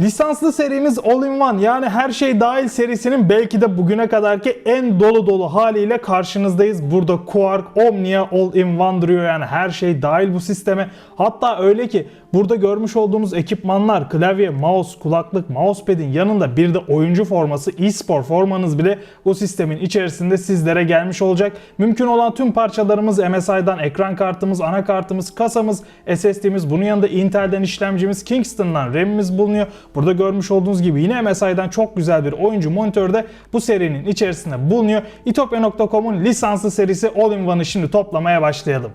Lisanslı serimiz All-in-One yani her şey dahil serisinin belki de bugüne kadarki en dolu dolu haliyle karşınızdayız. Burada Quark Omnia All-in-One duruyor yani her şey dahil bu sisteme. Hatta öyle ki burada görmüş olduğunuz ekipmanlar, klavye, mouse, kulaklık, mousepad'in yanında bir de oyuncu forması, e-spor formanız bile bu sistemin içerisinde sizlere gelmiş olacak. Mümkün olan tüm parçalarımız MSI'dan ekran kartımız, anakartımız, kasamız, SSD'miz, bunun yanında Intel'den işlemcimiz, Kingston'dan RAM'imiz bulunuyor. Burada görmüş olduğunuz gibi yine MSI'dan çok güzel bir oyuncu monitörü de bu serinin içerisinde bulunuyor. itopya.com'un lisanslı serisi All-in-One'ı şimdi toplamaya başlayalım.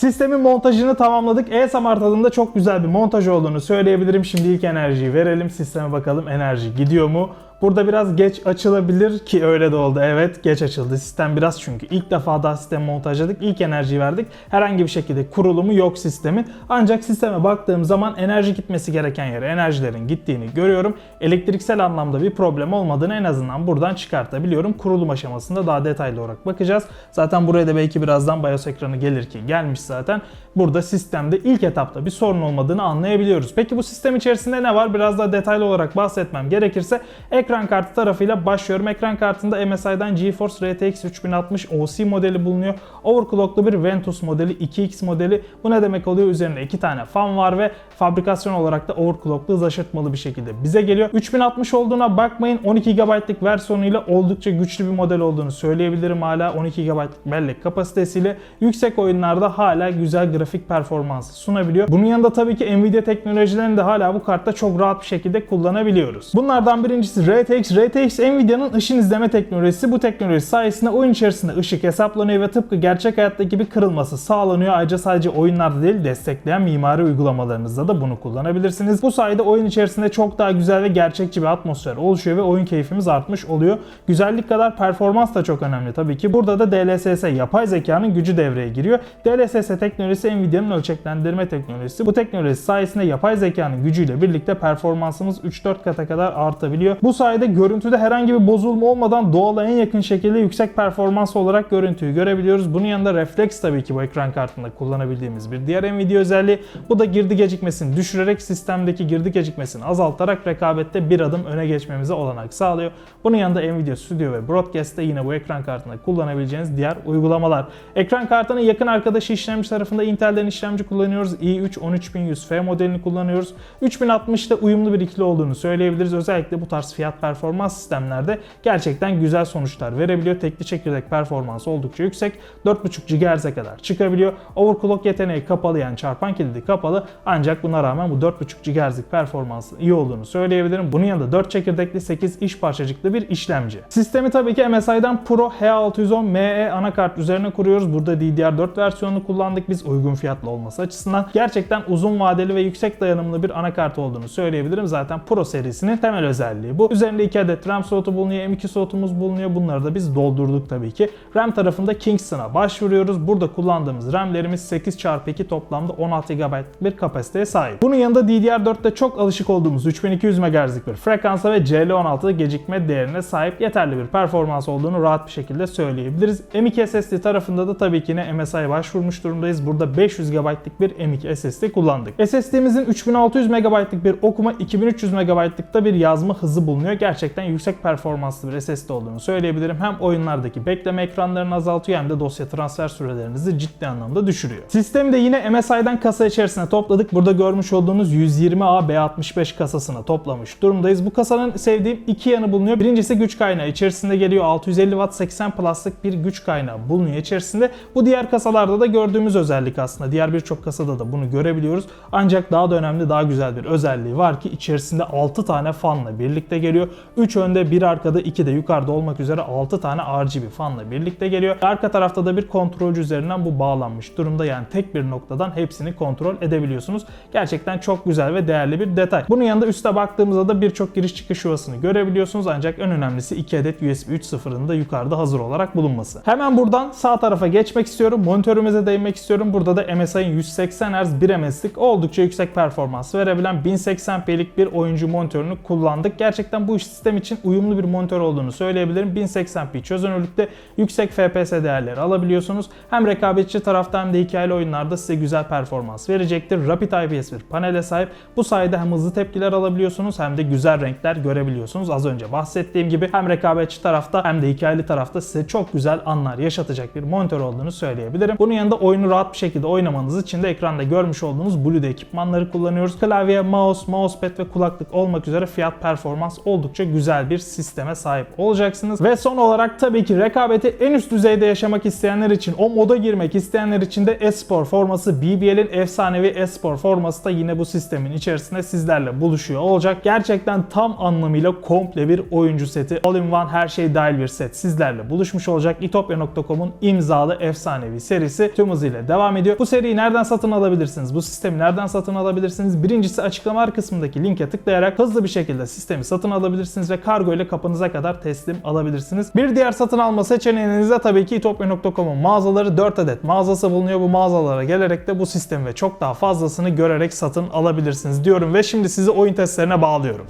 Sistemin montajını tamamladık. E-Smart adında çok güzel bir montaj olduğunu söyleyebilirim. Şimdi ilk enerjiyi verelim. Sisteme bakalım enerji gidiyor mu? Burada biraz geç açılabilir ki öyle de oldu. Evet geç açıldı. Sistem biraz çünkü ilk defa daha sistemi montajladık. İlk enerjiyi verdik. Herhangi bir şekilde kurulumu yok sistemin. Ancak sisteme baktığım zaman enerji gitmesi gereken yere enerjilerin gittiğini görüyorum. Elektriksel anlamda bir problem olmadığını en azından buradan çıkartabiliyorum. Kurulum aşamasında daha detaylı olarak bakacağız. Zaten buraya da belki birazdan BIOS ekranı gelir ki gelmiş zaten. Burada sistemde ilk etapta bir sorun olmadığını anlayabiliyoruz. Peki bu sistem içerisinde ne var? Biraz daha detaylı olarak bahsetmem gerekirse ekran kartı tarafıyla başlıyorum. Ekran kartında MSI'dan GeForce RTX 3060 OC modeli bulunuyor. Overclocklu bir Ventus modeli 2X modeli. Bu ne demek oluyor? Üzerinde iki tane fan var ve fabrikasyon olarak da overclocklu hız aşırtmalı bir şekilde bize geliyor. 3060 olduğuna bakmayın. 12 GB'lık versiyonuyla oldukça güçlü bir model olduğunu söyleyebilirim. Hala 12 GB'lık bellek kapasitesiyle yüksek oyunlarda hala güzel grafik performansı sunabiliyor. Bunun yanında tabii ki Nvidia teknolojilerini de hala bu kartta çok rahat bir şekilde kullanabiliyoruz. Bunlardan birincisi RTX. RTX Nvidia'nın ışın izleme teknolojisi. Bu teknoloji sayesinde oyun içerisinde ışık hesaplanıyor ve tıpkı gerçek hayattaki gibi kırılması sağlanıyor. Ayrıca sadece oyunlarda değil destekleyen mimari uygulamalarınızda da bunu kullanabilirsiniz. Bu sayede oyun içerisinde çok daha güzel ve gerçekçi bir atmosfer oluşuyor ve oyun keyfimiz artmış oluyor. Güzellik kadar performans da çok önemli tabii ki. Burada da DLSS yapay zekanın gücü devreye giriyor. DLSS teknolojisi Nvidia'nın ölçeklendirme teknolojisi. Bu teknoloji sayesinde yapay zekanın gücüyle birlikte performansımız 3-4 kata kadar artabiliyor. Bu sayede görüntüde herhangi bir bozulma olmadan doğala en yakın şekilde yüksek performans olarak görüntüyü görebiliyoruz. Bunun yanında refleks tabii ki bu ekran kartında kullanabildiğimiz bir diğer Nvidia özelliği. Bu da girdi gecikmesini düşürerek sistemdeki girdi gecikmesini azaltarak rekabette bir adım öne geçmemize olanak sağlıyor. Bunun yanında Nvidia Studio ve Broadcast'te yine bu ekran kartında kullanabileceğiniz diğer uygulamalar. Ekran kartının yakın arkadaşı işlemci tarafında Intel'den işlemci kullanıyoruz. i3 13100F modelini kullanıyoruz. 3060'da uyumlu bir ikili olduğunu söyleyebiliriz. Özellikle bu tarz fiyat performans sistemlerde gerçekten güzel sonuçlar verebiliyor. Tekli çekirdek performansı oldukça yüksek. 4.5 GHz'e kadar çıkabiliyor. Overclock yeteneği kapalı yani çarpan kilidi kapalı. Ancak buna rağmen bu 4.5 GHz'lik performansın iyi olduğunu söyleyebilirim. Bunun yanında 4 çekirdekli 8 iş parçacıklı bir işlemci. Sistemi tabii ki MSI'dan Pro H610ME anakart üzerine kuruyoruz. Burada DDR4 versiyonunu kullandık biz uygun fiyatlı olması açısından. Gerçekten uzun vadeli ve yüksek dayanımlı bir anakart olduğunu söyleyebilirim. Zaten Pro serisinin temel özelliği bu. Üzerine Üzerinde 2 adet RAM slotu bulunuyor, M2 slotumuz bulunuyor. Bunları da biz doldurduk tabii ki. RAM tarafında Kingston'a başvuruyoruz. Burada kullandığımız RAM'lerimiz 8x2 toplamda 16 GB bir kapasiteye sahip. Bunun yanında DDR4'te çok alışık olduğumuz 3200 MHz'lik bir frekansa ve CL16 gecikme değerine sahip yeterli bir performans olduğunu rahat bir şekilde söyleyebiliriz. M2 SSD tarafında da tabii ki yine MSI'ye başvurmuş durumdayız. Burada 500 GB'lık bir M2 SSD kullandık. SSD'mizin 3600 MB'lık bir okuma, 2300 MB'lık da bir yazma hızı bulunuyor. Gerçekten yüksek performanslı bir SSD olduğunu söyleyebilirim. Hem oyunlardaki bekleme ekranlarını azaltıyor hem de dosya transfer sürelerinizi ciddi anlamda düşürüyor. Sistemi de yine MSI'den kasa içerisine topladık. Burada görmüş olduğunuz 120A B65 kasasına toplamış durumdayız. Bu kasanın sevdiğim iki yanı bulunuyor. Birincisi güç kaynağı içerisinde geliyor. 650 Watt 80 Plus'lık bir güç kaynağı bulunuyor içerisinde. Bu diğer kasalarda da gördüğümüz özellik aslında. Diğer birçok kasada da bunu görebiliyoruz. Ancak daha da önemli, daha güzel bir özelliği var ki içerisinde 6 tane fanla birlikte geliyor. 3 önde, 1 arkada, 2 de yukarıda olmak üzere 6 tane RGB fanla birlikte geliyor. Arka tarafta da bir kontrolcü üzerinden bu bağlanmış durumda. Yani tek bir noktadan hepsini kontrol edebiliyorsunuz. Gerçekten çok güzel ve değerli bir detay. Bunun yanında üste baktığımızda da birçok giriş çıkış yuvasını görebiliyorsunuz. Ancak en önemlisi 2 adet USB 3.0'ın da yukarıda hazır olarak bulunması. Hemen buradan sağ tarafa geçmek istiyorum. Monitörümüze değinmek istiyorum. Burada da MSI'ın 180 Hz 1 MS'lik oldukça yüksek performans verebilen 1080p'lik bir oyuncu monitörünü kullandık. Gerçekten bu sistem için uyumlu bir monitör olduğunu söyleyebilirim. 1080p çözünürlükte yüksek FPS değerleri alabiliyorsunuz. Hem rekabetçi tarafta hem de hikayeli oyunlarda size güzel performans verecektir. Rapid IPS bir panele sahip. Bu sayede hem hızlı tepkiler alabiliyorsunuz hem de güzel renkler görebiliyorsunuz. Az önce bahsettiğim gibi hem rekabetçi tarafta hem de hikayeli tarafta size çok güzel anlar yaşatacak bir monitör olduğunu söyleyebilirim. Bunun yanında oyunu rahat bir şekilde oynamanız için de ekranda görmüş olduğunuz Bluetooth ekipmanları kullanıyoruz. Klavye, mouse, mousepad ve kulaklık olmak üzere fiyat performans oldukça güzel bir sisteme sahip olacaksınız. Ve son olarak tabii ki rekabeti en üst düzeyde yaşamak isteyenler için, o moda girmek isteyenler için de espor forması, BBL'in efsanevi espor forması da yine bu sistemin içerisinde sizlerle buluşuyor olacak. Gerçekten tam anlamıyla komple bir oyuncu seti. All in one her şey dahil bir set sizlerle buluşmuş olacak. itopya.com'un imzalı efsanevi serisi tüm hızıyla devam ediyor. Bu seriyi nereden satın alabilirsiniz? Bu sistemi nereden satın alabilirsiniz? Birincisi açıklamalar kısmındaki linke tıklayarak hızlı bir şekilde sistemi satın alabilirsiniz ve kargo ile kapınıza kadar teslim alabilirsiniz. Bir diğer satın alma seçeneğinizde tabii ki itopya.com'un mağazaları 4 adet mağazası bulunuyor. Bu mağazalara gelerek de bu sistemi ve çok daha fazlasını görerek satın alabilirsiniz diyorum ve şimdi sizi oyun testlerine bağlıyorum.